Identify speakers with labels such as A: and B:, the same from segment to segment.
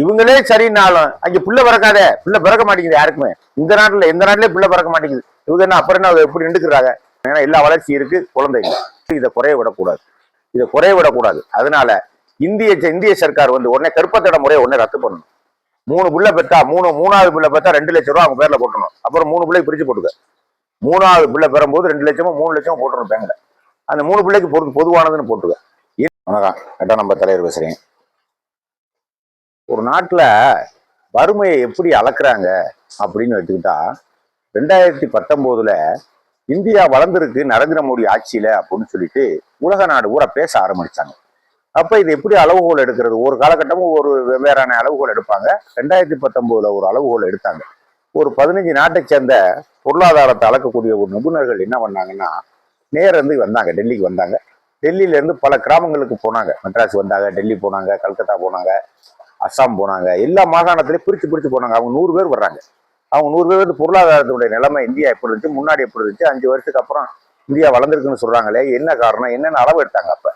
A: இவங்களே சரின்னாலும் அங்க பிள்ளை பிறக்காதே பிள்ளை பிறக்க மாட்டேங்குது யாருக்குமே. இந்த நாட்டுல எந்த நாட்டிலே பிள்ளை பிறக்க மாட்டேங்குது. இவங்க என்ன அப்புறம் என்ன எப்படி நின்றுக்கிறாங்க? ஏன்னா எல்லா வளர்ச்சி இருக்கு குழந்தை இதை குறைய விடக்கூடாது. இதை குறைய விடக்கூடாது. அதனால இந்திய இந்திய சர்க்கார் வந்து உடனே கருப்பத்தட முறையை உடனே ரத்து பண்ணணும். மூணு பிள்ளை பெத்தா மூணு மூணாவது பிள்ளை பெத்தா ரெண்டு லட்சம் ரூபா அவங்க பேர்ல போட்டணும் அப்புறம் மூணு பிள்ளை பிரிச்சு போட்டுக்க. மூணாவது பிள்ளை பெறும்போது ரெண்டு லட்சமோ மூணு லட்சமோ போட்டுரும் பேங்க்ல. அந்த மூணு பிள்ளைக்கு பொது பொதுவானதுன்னு போட்டுக்க. வணக்கம் எட்டாம் நம்ம தலைவர் பேசுறேன் ஒரு நாட்டுல வறுமையை எப்படி அளக்குறாங்க அப்படின்னு எடுத்துக்கிட்டா ரெண்டாயிரத்தி பத்தொன்பதுல இந்தியா வளர்ந்துருக்கு நரேந்திர மோடி ஆட்சியில அப்படின்னு சொல்லிட்டு உலக நாடு பூரா பேச ஆரம்பிச்சாங்க. அப்ப இது எப்படி அளவுகோல் எடுக்கிறது? ஒரு காலகட்டமும் ஒரு வெவ்வேறான அளவுகோல் எடுப்பாங்க. ரெண்டாயிரத்தி பத்தொன்பதுல ஒரு அளவுகோல் எடுத்தாங்க. ஒரு பதினஞ்சு நாட்டை சேர்ந்த பொருளாதாரத்தை அளக்கக்கூடிய ஒரு நிபுணர்கள் என்ன பண்ணாங்கன்னா நேர வந்தாங்க டெல்லிக்கு வந்தாங்க. டெல்லியிலேருந்து பல கிராமங்களுக்கு போனாங்க. மெட்ராஸ் வந்தாங்க டெல்லி போனாங்க கல்கத்தா போனாங்க. அஸ்ஸாம் போனாங்க. எல்லா மாகாணத்திலையும் பிரித்து பிரிச்சு போனாங்க. அவங்க நூறு பேர் வர்றாங்க. அவங்க நூறு பேர் வந்து பொருளாதாரத்தினுடைய நிலைமை இந்தியா எப்படி இருந்துச்சு முன்னாடி எப்படி இருந்துச்சு அஞ்சு வருஷத்துக்கு அப்புறம் இந்தியா வளர்ந்துருக்குன்னு சொல்றாங்களே என்ன காரணம் என்னென்ன அளவு எடுத்தாங்க அப்ப?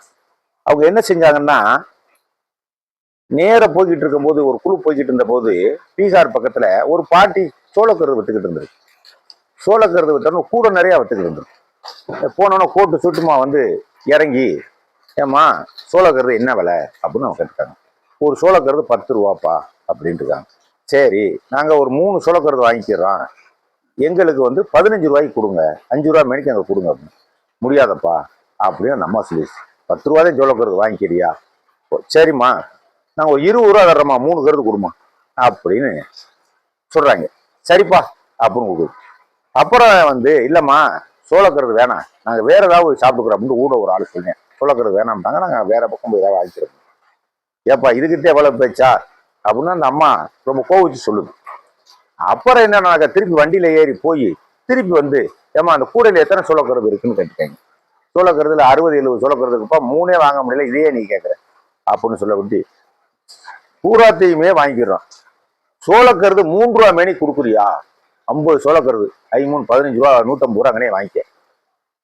A: அவங்க என்ன செஞ்சாங்கன்னா நேர போய்கிட்டு இருக்கும்போது ஒரு குழு போய்கிட்டு இருந்த போது பீகார் பக்கத்துல ஒரு பாட்டி சோளக்கருது வித்துக்கிட்டு இருந்தது. சோளக்கருது வித்தோன்னு கூட நிறைய வித்துக்கிட்டு இருந்தது. போனோன்னா கோட்டு சுட்டுமா வந்து இறங்கி ஏம்மா சோளக்கருது என்ன விலை? அப்படின்னு அவங்க கேட்டுட்டாங்க. ஒரு சோளக்கருது பத்து ரூபாப்பா அப்படின்ட்டு இருக்காங்க சரி நாங்கள் ஒரு மூணு சோளக்கருது வாங்கிக்கிறோம். எங்களுக்கு வந்து பதினஞ்சு ரூபாய்க்கு கொடுங்க. அஞ்சு ரூபா மணிக்கு அங்கே கொடுங்க. அப்படின்னு முடியாதப்பா அப்படின்னு நம்ம சொல்லிடுச்சு பத்து ரூபாதான் சோளக்கருது வாங்கிக்கிறியா? ஓ, சரிம்மா. நாங்கள் ஒரு இருபது ரூபா தர்றோம்மா. மூணு கருது கொடுமா அப்படின்னு சொல்கிறாங்க சரிப்பா அப்படின்னு கொடுக்குது. அப்புறம் வந்து இல்லைம்மா சோளக்கருது வேணாம். நாங்கள் வேறு ஏதாவது சாப்பிட்டுக்கிறோம் அப்படின்னு கூட ஒரு ஆள் சொன்னேன். சோளக்கருது வேணாம்ட்டாங்க. நாங்கள் வேற பக்கம் போய் ஏதாவது வாங்கிக்கிறோம். ஏப்பா இதுக்கிட்டே எவ்வளவு பேச்சா அப்படின்னா அந்த அம்மா ரொம்ப கோவிச்சு சொல்லுது. அப்புறம் என்ன திருப்பி வண்டியில ஏறி போய் திருப்பி வந்து ஏமா அந்த கூடையில எத்தனை சோளக்கருது இருக்குன்னு கேட்டுக்காங்க சோளக்கருதுல அறுபது எழுபது சோளக்கருதுக்குப்பா மூணே வாங்க முடியல இதையே நீ கேட்குற அப்படின்னு சொல்ல விட்டு பூராத்தையுமே வாங்கிக்கிறோம் சோளக்கருது மூன்று ரூபா மேனி கொடுக்குறியா? ஐம்பது சோளக்கருது ஐமூணு பதினஞ்சு ரூபா நூற்றம்பது ரூபா அங்கனே வாங்கிக்க.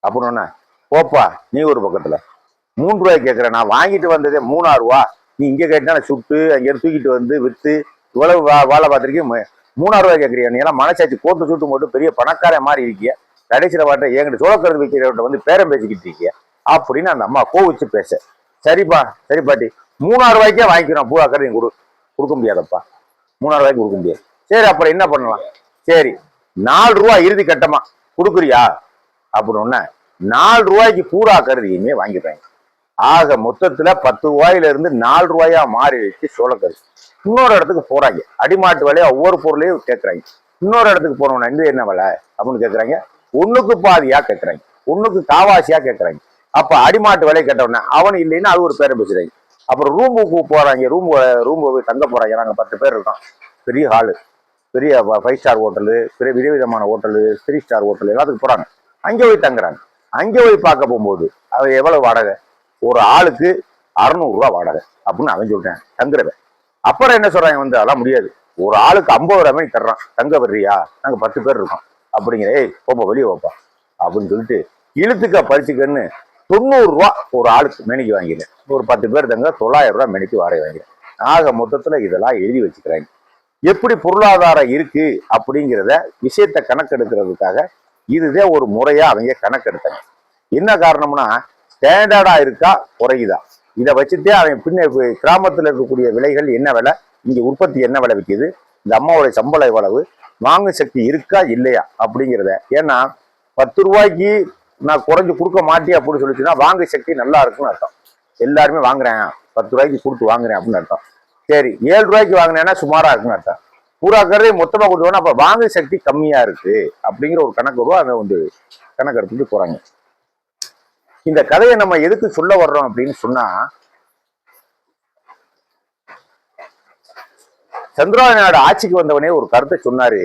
A: அப்படின்னு போப்பா நீ ஒரு பக்கத்துல. மூன்று ரூபாய் கேட்குற நான் வாங்கிட்டு வந்ததே மூணாறு ரூபா. நீ இங்கே கேட்டா சுட்டு அங்கே தூக்கிட்டு வந்து விற்று இவ்வளவு வா வாழை பார்த்துருக்கேன் மூணாறு ரூபாய் கேட்குறியா? நீ எல்லாம் மனசாச்சு கோட்டு சுட்டு போட்டு பெரிய பணக்காரன் மாதிரி இருக்கிய? கடைசியில் பாட்ட என்கிட்ட சோழக்கருது வைக்கிறவர்கிட்ட வந்து பேரம் பேசிக்கிட்டு இருக்கிய? அப்படின்னு அந்த அம்மா கோவிச்சு பேச. சரிப்பா சரி பாட்டி. மூணாறு ரூபாய்க்கே வாங்கிக்கிறோம். பூரா கருதி கொடு. கொடுக்க முடியாதப்பா. மூணாறு ரூபாய்க்கு கொடுக்க முடியாது. சரி அப்புறம் என்ன பண்ணலாம்? சரி நாலு ரூபா இறுதி கட்டமா கொடுக்குறியா? அப்படின்னு நாலு ரூபாய்க்கு பூரா கருதியுமே வாங்கிடுறாங்க ஆக மொத்தத்துல பத்து ரூபாயில இருந்து நாலு ரூபாயா மாறி வச்சு சோழ சோளக்கருது இன்னொரு இடத்துக்கு போறாங்க. அடிமாட்டு விலையை ஒவ்வொரு பொருளையும் கேட்கறாங்க இன்னொரு இடத்துக்கு போனோம்னா இந்த என்ன விலை அப்படின்னு கேட்கறாங்க ஒண்ணுக்கு பாதியா கேட்கறாங்க ஒண்ணுக்கு காவாசியா கேட்கறாங்க அப்ப அடிமாட்டு விலை கேட்டவுடனே அவன் இல்லைன்னா அது ஒரு பேரை பேசுறாங்க அப்புறம் ரூமுக்கு போறாங்க. ரூம் ரூம் போய் தங்க போறாங்க. நாங்க பத்து பேர் இருக்கோம். பெரிய ஹாலு பெரிய ஃபைவ் ஸ்டார் ஹோட்டலு பெரிய விதவிதமான ஹோட்டலு த்ரீ ஸ்டார் ஹோட்டல் எல்லாத்துக்கும் போறாங்க. அங்கே போய் தங்குறாங்க. அங்கே போய் பார்க்க போகும்போது அது எவ்வளவு வாடகை? ஒரு ஆளுக்கு அறநூறுரூவா வாடகை அப்படின்னு அவன் சொல்கிறேன் தங்குறவன். அப்புறம் என்ன சொல்றாங்க வந்து அதெல்லாம் முடியாது. ஒரு ஆளுக்கு ஐம்பது ரூபாய் தர்றான். தங்க வர்றியா? நாங்கள் பத்து பேர் இருக்கோம். அப்படிங்கிற ஏய் போப்பா வெளியே போப்பா அப்படின்னு சொல்லிட்டு இழுத்துக்க பறிச்சுக்கன்னு தொண்ணூறுரூவா ஒரு ஆளுக்கு மெனிக்கு வாங்கினேன். ஒரு பத்து பேர் தங்க தொள்ளாயிரம் ரூபாய் வாடகை வாங்கினேன். ஆக மொத்தத்தில் இதெல்லாம் எழுதி வச்சுக்கிறாங்க. எப்படி பொருளாதாரம் இருக்கு அப்படிங்கிறத விஷயத்த கணக்கெடுக்கிறதுக்காக இதுதான் ஒரு முறையாக அவங்க கணக்கெடுத்தாங்க. என்ன காரணம்னா ஸ்டாண்டர்டா இருக்கா? குறையுதா? இதை வச்சுட்டே அவன் பின்ன கிராமத்தில் இருக்கக்கூடிய விலைகள் என்ன விலை? இங்கே உற்பத்தி என்ன விலை விற்கிது? இந்த அம்மாவுடைய சம்பளம் எவ்வளவு? வாங்கும் சக்தி இருக்கா? இல்லையா? அப்படிங்கிறத. ஏன்னா பத்து ரூபாய்க்கு நான் குறைஞ்சு கொடுக்க மாட்டேன் அப்படின்னு சொல்லிச்சுன்னா வாங்கு சக்தி நல்லா இருக்குன்னு அர்த்தம். எல்லாருமே வாங்குறேன். பத்து ரூபாய்க்கு கொடுத்து வாங்குறேன் அப்படின்னு அர்த்தம். சரி ஏழு ரூபாய்க்கு வாங்கினேன்னா சுமாராக இருக்குன்னு அர்த்தம். பூரா கருதை மொத்தமா கொடுத்தோன்னா அப்போ வாங்கு சக்தி கம்மியாக இருக்குது அப்படிங்கிற ஒரு கணக்கு வரும். அதை வந்து கணக்கு எடுத்துட்டு போகிறாங்க இந்த கதையை நம்ம எதுக்கு சொல்ல வர்றோம் அப்படின்னு சொன்னா சந்திரபாபு நாடு ஆட்சிக்கு வந்தவனே ஒரு கருத்தை சொன்னாரு.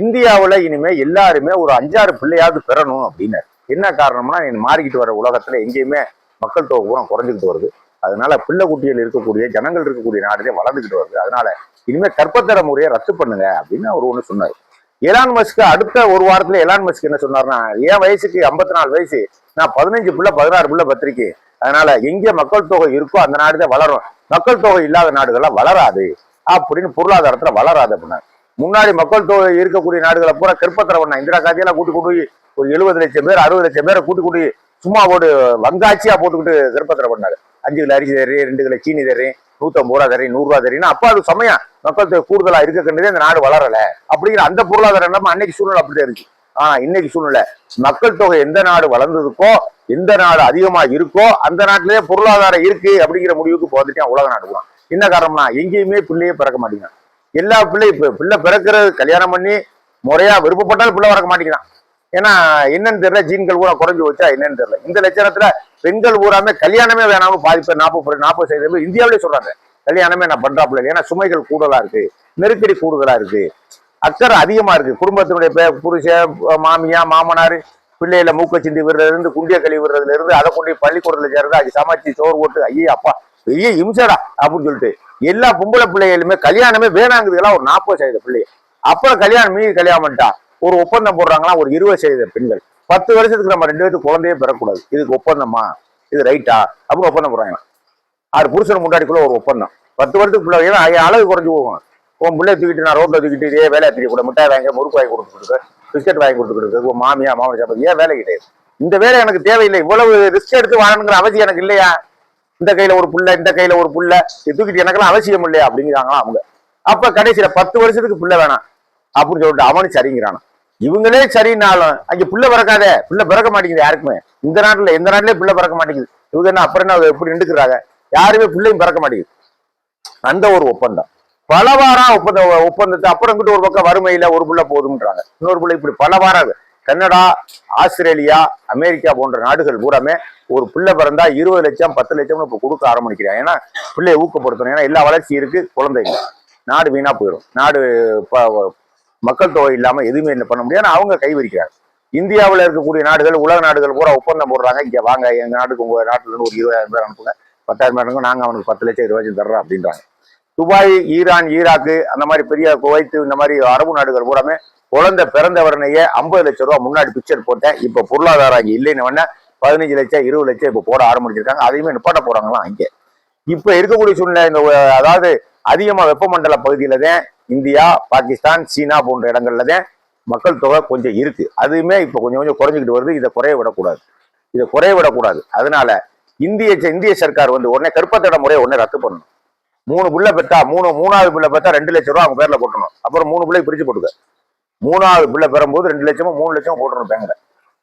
A: இந்தியாவில் இனிமே எல்லாருமே ஒரு அஞ்சாறு பிள்ளையாவது பெறணும் அப்படின்னாரு என்ன காரணம்னா நீ மாறிக்கிட்டு வர உலகத்துல எங்கேயுமே மக்கள் தொகை பூரா குறைஞ்சிக்கிட்டு வருது. அதனால பிள்ளை குட்டிகள் இருக்கக்கூடிய ஜனங்கள் இருக்கக்கூடிய நாடுதே வளர்ந்துக்கிட்டு வருது. அதனால இனிமே கற்பத்தர முறையை ரத்து பண்ணுங்க அப்படின்னு அவர் ஒன்று சொன்னார். எலான் மஸ்க்கு அடுத்த ஒரு வாரத்துல எலான் மஸ்க் என்ன சொன்னார்னா என் வயசுக்கு ஐம்பத்தி நாலு வயசு நான் பதினஞ்சு பிள்ளை பதினாறு பிள்ளை பத்திரிக்கை. அதனால எங்க மக்கள் தொகை இருக்கோ அந்த நாடுதான் வளரும். மக்கள் தொகை இல்லாத நாடுகள்லாம் வளராது. அப்படின்னு பொருளாதாரத்துல வளராது அப்படின்னா முன்னாடி மக்கள் தொகை இருக்கக்கூடிய நாடுகளை பூரா கற்பத்திர பண்ணா இந்திரா காந்தியெல்லாம் கூட்டி கொண்டு போய் ஒரு எழுபது லட்சம் பேர் அறுபது லட்சம் பேரை கூட்டி கொண்டு போய் சும்மா போட்டு வங்காட்சியா போட்டுக்கிட்டு கற்பத்திர பண்ணாரு அஞ்சு கிலோ அரிசி தர்றேன் ரெண்டு கிலோ சீனி தர்றேன் நூற்றம்பது ரூபா தரேன் நூறுரூவா ரூபா அப்போ அது சமயம். மக்கள் தொகை கூடுதலாக இருக்க கண்டதே இந்த நாடு வளரலை. அப்படிங்கிற அந்த பொருளாதாரம் நம்ம அன்னைக்கு சூழ்நிலை அப்படிதான் இருக்கு ஆனால் இன்னைக்கு சூழ்நிலை. மக்கள் தொகை எந்த நாடு வளர்ந்ததுக்கோ எந்த நாடு அதிகமாக இருக்கோ அந்த நாட்டிலேயே பொருளாதாரம் இருக்கு அப்படிங்கிற முடிவுக்கு இப்போ வந்துட்டான் உலக நாடு என்ன காரணம்னா எங்கேயுமே பிள்ளையே பிறக்க மாட்டேங்கிறான். எல்லா பிள்ளை இப்போ பிள்ளை பிறக்கிறது கல்யாணம் பண்ணி முறையா விருப்பப்பட்டாலும் பிள்ளை பிறக்க மாட்டேங்கிறான். ஏன்னா என்னன்னு தெரியல ஜீன்கள் கூட குறைஞ்சி வச்சா என்னன்னு தெரியல. இந்த லட்சணத்துல பெண்கள் ஊராமே கல்யாணமே வேணாம பாதி பேர் நாற்பது நாற்பது சதவீதம் பேர் இந்தியாவிலே சொல்றாங்க. கல்யாணமே நான் பண்றாப்புல ஏன்னா சுமைகள் கூடுதலா இருக்கு. நெருக்கடி கூடுதலா இருக்கு. அக்கறை அதிகமா இருக்கு. குடும்பத்தினுடைய பே புருஷன் மாமியா மாமனார் பிள்ளையில மூக்க சிந்தி விடுறதுல இருந்து குண்டிய கழுவி விடுறதுல இருந்து அதை கொண்டு போய் பள்ளிக்கூடத்துல சேர்றது அது சமைச்சு சோறு போட்டு ஐயே அப்பா பெரிய இம்சடா அப்படின்னு சொல்லிட்டு. எல்லா பொம்பளை பிள்ளைகளுமே கல்யாணமே வேணாங்கிறதுலாம் ஒரு நாற்பது சதவீத பிள்ளை அப்புறம் கல்யாணம் மீறி கல்யாணம் பண்ணிட்டா ஒரு ஒப்பந்தம் போடுறாங்களா ஒரு இருபது சதவீத பெண்கள். பத்து வருஷத்துக்கு நம்ம ரெண்டு பேருக்கு குழந்தையே பெறக்கூடாது இதுக்கு ஒப்பந்தமா? இது ரைட்டா? அப்படின்னு ஒப்பந்தம் போடுறாங்க ஆறு புருஷன் முன்னாடிக்குள்ள ஒரு ஒப்பந்தம். பத்து வருஷத்துக்கு பிள்ளை ஏன்னா அளவு குறைஞ்சு போகும். உன் பிள்ளை தூக்கிட்டு நான் ரோட்ல தூக்கிட்டு இதே வேலையை தெரிய கூட மிட்டாய் வாங்கி முறுக்கு வாங்கி கொடுத்து பிஸ்கட் வாங்கி கொடுத்துருக்கு உன் மாமியா மாமன் சாப்பிட ஏன் வேலை கிடையாது? இந்த வேலை எனக்கு தேவையில்லை. இவ்வளவு ரிஸ்க் எடுத்து வாழணுங்கிற அவசியம் எனக்கு இல்லையா? இந்த கையில ஒரு புள்ள இந்த கையில ஒரு புள்ள இது தூக்கிட்டு எனக்கெல்லாம் அவசியம் இல்லையா? அப்படிங்கிறாங்களா அவங்க. அப்ப கடைசியில பத்து வருஷத்துக்கு பிள்ளை வேணாம். அப்படின்னு சொல்லிட்டு அவனு சரிங்கிறானா இவங்களே சரினாலும் அங்க பிள்ளை பிறக்காதே பிள்ளை பிறக்க மாட்டேங்குது யாருக்குமே. இந்த நாட்டுல எந்த நாட்டிலே பிள்ளை பிறக்க மாட்டேங்குது. இவங்க என்ன அப்புறம் என்ன எப்படி நின்றுக்கிறாங்க? யாருமே பிள்ளையும் பிறக்க மாட்டேங்குது. அந்த ஒரு ஒப்பந்தம். பலவாரா ஒப்பந்த ஒப்பந்தத்தை அப்புறம் கிட்ட ஒரு பக்கம் வறுமையில ஒரு புள்ள போதும்ன்றாங்க. இன்னொரு புள்ள இப்படி பலவாரம் கனடா ஆஸ்திரேலியா அமெரிக்கா போன்ற நாடுகள் பூராமே ஒரு பிள்ளை பிறந்தா இருபது லட்சம் பத்து லட்சம்னு இப்ப கொடுக்க ஆரம்பிக்கிறாங்க. ஏன்னா பிள்ளையை ஊக்கப்படுத்தணும். ஏன்னா எல்லா வளர்ச்சி இருக்கு குழந்தைங்க. நாடு வீணா போயிடும் நாடு ப- மக்கள் தொகை இல்லாமல் எதுவுமே இல்லை பண்ண முடியாது. அவங்க கைவிரிக்கிறாங்க. இந்தியாவில் இருக்கக்கூடிய நாடுகள் உலக நாடுகள் பூரா ஒப்பந்தம் போடுறாங்க. இங்கே வாங்க எங்கள் நாட்டுக்கு உங்க நாட்டிலிருந்து ஒரு இருபதாயிரம் பேர் அனுப்புங்க. பத்தாயிரம் பேர் அனுப்புங்க. நாங்க அவனுக்கு பத்து லட்சம் இருபது லட்சம் தர்றோம் அப்படின்றாங்க. துபாய் ஈரான் ஈராக்கு அந்த மாதிரி பெரிய குவைத்து இந்த மாதிரி அரபு நாடுகள் பூராமே குழந்தை பிறந்தவரனையே ஐம்பது லட்சம் ரூபா முன்னாடி பிக்சர் போட்டேன். இப்போ பொருளாதாரம் அங்கே இல்லைன்னு பதினஞ்சு லட்சம் இருபது லட்சம் இப்போ போட ஆரம்பிச்சிருக்காங்க. அதையுமே நிப்பாட்ட போறாங்களாம் அங்கே இப்போ இருக்கக்கூடிய சூழ்நிலை இந்த அதாவது அதிகமா வெப்பமண்டல பகுதியில தான் இந்தியா பாகிஸ்தான் சீனா போன்ற இடங்கள்ல தான் மக்கள் தொகை கொஞ்சம் இருக்கு. அதுவுமே இப்போ கொஞ்சம் கொஞ்சம் குறைஞ்சிக்கிட்டு வருது. இதை குறைய விடக்கூடாது. இதை குறைய விடக்கூடாது. அதனால இந்திய இந்திய சர்க்கார் வந்து உடனே கருப்பத்தட முறையை உடனே ரத்து பண்ணணும். மூணு புள்ள பெற்றா மூணு மூணாவது பிள்ளை பெற்றா ரெண்டு லட்சம் ரூபா அவங்க பேர்ல போட்டணும் அப்புறம் மூணு பிள்ளை பிரிச்சு போட்டுக்க மூணாவது பிள்ளை பெறும்போது ரெண்டு லட்சமோ மூணு லட்சமோ போட்டுறணும் பேங்க்ல.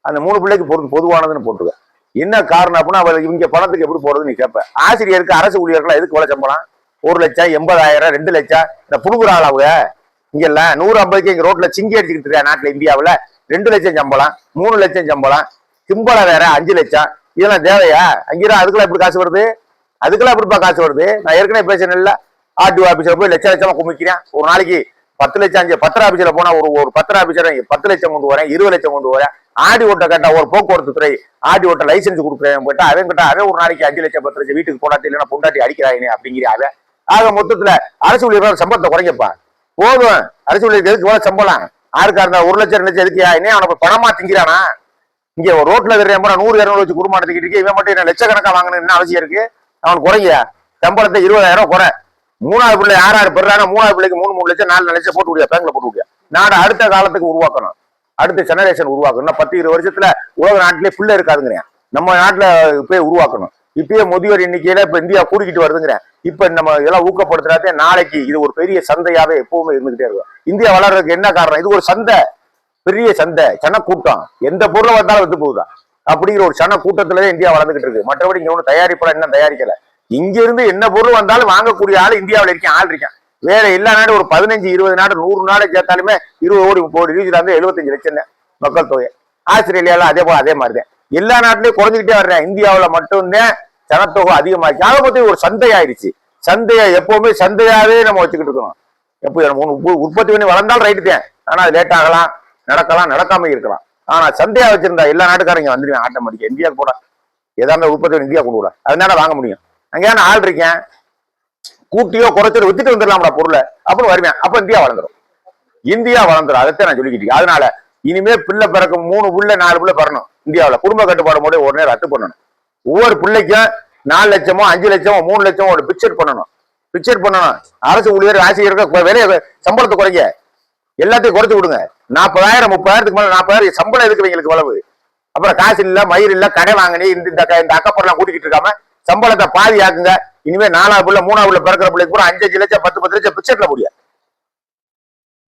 A: அந்த மூணு பிள்ளைக்கு பொது பொதுவானதுன்னு போட்டுக்க என்ன காரணம் அப்படின்னா அவள் இவங்க பணத்துக்கு எப்படி போறது நீ கேட்ப ஆசிரியருக்கு அரசு ஊழியர்கள் எதுக்கு வேலை சம்பளம்? ஒரு லட்சம் எண்பதாயிரம் ரெண்டு லட்சம். இந்த புடுங்குறாள் அவங்க? இங்கல்ல நூறு ஐம்பதுக்கு இங்க ரோட்ல சிங்கி அடிச்சுக்கிட்டு இருக்கா நாட்டுல இந்தியாவுல. ரெண்டு லட்சம் சம்பளம் மூணு லட்சம் சம்பளம் சிம்பளம் வேற அஞ்சு லட்சம். இதெல்லாம் தேவையா? அங்கேயும் அதுக்கெல்லாம் எப்படி காசு வருது? அதுக்கெல்லாம் எப்படிப்பா காசு வருது? நான் ஏற்கனவே பேசினேன்ல ஆர்டிஓ ஆபீஸ்ல போய் லட்ச லட்சமா குமிக்கிறேன். ஒரு நாளைக்கு பத்து லட்சம் அஞ்சு பத்திர ஆஃபீஸில் போனா ஒரு ஒரு பத்திர ஆபீசர் பத்து லட்சம் கொண்டு வரேன் இருபது லட்சம் கொண்டு வரேன். ஆடி ஓட்ட கேட்டா ஒரு போக்குவரத்து துறை ஆடி ஓட்ட லைசன்ஸ் கொடுக்குறேன். போயிட்டா அவன் கிட்ட அவன் ஒரு நாளைக்கு அஞ்சு லட்சம் பத்து லட்சம் வீட்டுக்கு போனாட்டி இல்லைன்னா பொண்டாட்டி அடிக்கிறாயினே அப்படிங்கிற அவன் ஆக மொத்தத்துல அரசு ஊழியர்கள் சம்பளத்தை குறைங்கப்பா போதும். அரசு ஊழியருக்கு எதுக்கு எவ்வளவு சம்பளம்? யாருக்கா இருந்தா ஒரு லட்சம் ரெண்டு லட்சம் எதுக்கியா இன்னும் அவனை பணமா திங்கிறானா? இங்க ஒரு ரோட்ல தெரியாம நூறு இரநூறு வச்சு குடும்பம் நடத்திக்கிட்டு இருக்கு இவன் மட்டும் என்ன லட்சக்கணக்கா வாங்கணும் என்ன அவசியம் இருக்கு? அவன் குறைய? சம்பளத்தை இருபதாயிரம் குறை. மூணாவது பிள்ளை யார் யார் பெறாங்க மூணாவது பிள்ளைக்கு மூணு மூணு லட்சம் நாலு லட்சம் போட்டு விடியா பேங்க்ல போட்டு விடியா நாடு அடுத்த காலத்துக்கு உருவாக்கணும். அடுத்த ஜெனரேஷன் உருவாக்கணும். இன்னும் பத்து இருபது வருஷத்துல உலக நாட்டிலே பிள்ளை இருக்காதுங்கிறேன். நம்ம நாட்டுல இப்பயே உருவாக்கணும். இப்பயே முதியோர் எண்ணிக்கையில இப்ப இந்தியா கூடிக்கிட்டு வருதுங்கிறேன். இப்ப நம்ம இதெல்லாம் ஊக்கப்படுத்துறாதே நாளைக்கு இது ஒரு பெரிய சந்தையாவே எப்பவுமே இருந்துகிட்டே இருக்கும். இந்தியா வளர்றதுக்கு என்ன காரணம்? இது ஒரு சந்தை. பெரிய சந்தை. சன கூட்டம் எந்த பொருளை வந்தாலும் வந்து போகுதா? அப்படிங்கிற ஒரு சன கூட்டத்துலதான் இந்தியா வளர்ந்துகிட்டு இருக்கு. மற்றபடி இங்க ஒன்றும் தயாரிப்பெல்லாம் இன்னும் தயாரிக்கல. இங்க இருந்து என்ன பொருள் வந்தாலும் வாங்கக்கூடிய ஆள் இந்தியாவில் இருக்கேன் ஆள் இருக்கேன். வேற எல்லா நாடு ஒரு பதினஞ்சு இருபது நாடு நூறு நாடு சேர்த்தாலுமே இருபது கோடி முப்பது கோடி நியூசிலாந்து எழுபத்தஞ்சு லட்சம் மக்கள் தொகை. ஆஸ்திரேலியால அதே போல அதே மாதிரி தான் எல்லா நாட்டிலயும் குறைஞ்சிக்கிட்டே வர்றேன். இந்தியாவுல மட்டும்தான் ஜனத்தொகை அதிகமாச்சு அதை பத்தி ஒரு சந்தை ஆயிடுச்சு சந்தையை எப்பவுமே சந்தையாவே நம்ம வச்சுக்கிட்டு இருக்கணும். எப்போ நம்ம உற்பத்தி பண்ணி வளர்ந்தாலும் ரைட்டு தான். ஆனா அது லேட் ஆகலாம் நடக்கலாம் நடக்காம இருக்கலாம். ஆனா சந்தையா வச்சிருந்தா எல்லா நாட்டுக்காரங்க வந்துடுவேன் ஆட்டோமேட்டிக்கா இந்தியாவுக்கு போட ஏதாவது உற்பத்தி இந்தியா கொண்டு விட. அதனால வாங்க முடியும். அங்கே நான் ஆள் இருக்கேன்? கூட்டியோ குறைச்சோ வித்துட்டு வந்துடலாம்டா பொருளை. அப்புறம் வருவேன். அப்ப இந்தியா வளர்ந்துரும். இந்தியா வளர்ந்துடும் அதைத்தான் நான் சொல்லிக்கிட்டு அதனால இனிமே பிள்ளை பிறக்கும் மூணு புள்ள நாலு புள்ள பிறணும். இந்தியாவில் குடும்ப கட்டுப்பாடு மூட உடனே ரத்து பண்ணணும். ஒவ்வொரு பிள்ளைக்கும் நாலு லட்சமோ அஞ்சு லட்சமோ மூணு லட்சமோ ஒரு பிக்சர் பண்ணணும். பிக்சர் பண்ணணும். அரசு ஊழியர் ஆசிரியருக்கு வேலையை சம்பளத்தை குறைங்க. எல்லாத்தையும் குறைச்சி விடுங்க. நாற்பதாயிரம் முப்பதாயிரத்துக்கு மேலே நாற்பதாயிரம் சம்பளம் இருக்கிறவங்களுக்கு வளவு அப்புறம் காசு இல்லை மயிர் இல்லை கடை வாங்கினி இந்த இந்த க- அக்கப்பரெல்லாம் கூட்டிக்கிட்டு இருக்காம சம்பளத்தை பாதி ஆக்குங்க இனிமேல் நாலாவது பிள்ளை மூணாவது பிள்ளை பிறக்கிற பிள்ளைக்கு பூரா அஞ்சு அஞ்சு லட்சம் பத்து பத்து லட்சம் பிக்சர்ல முடியும்.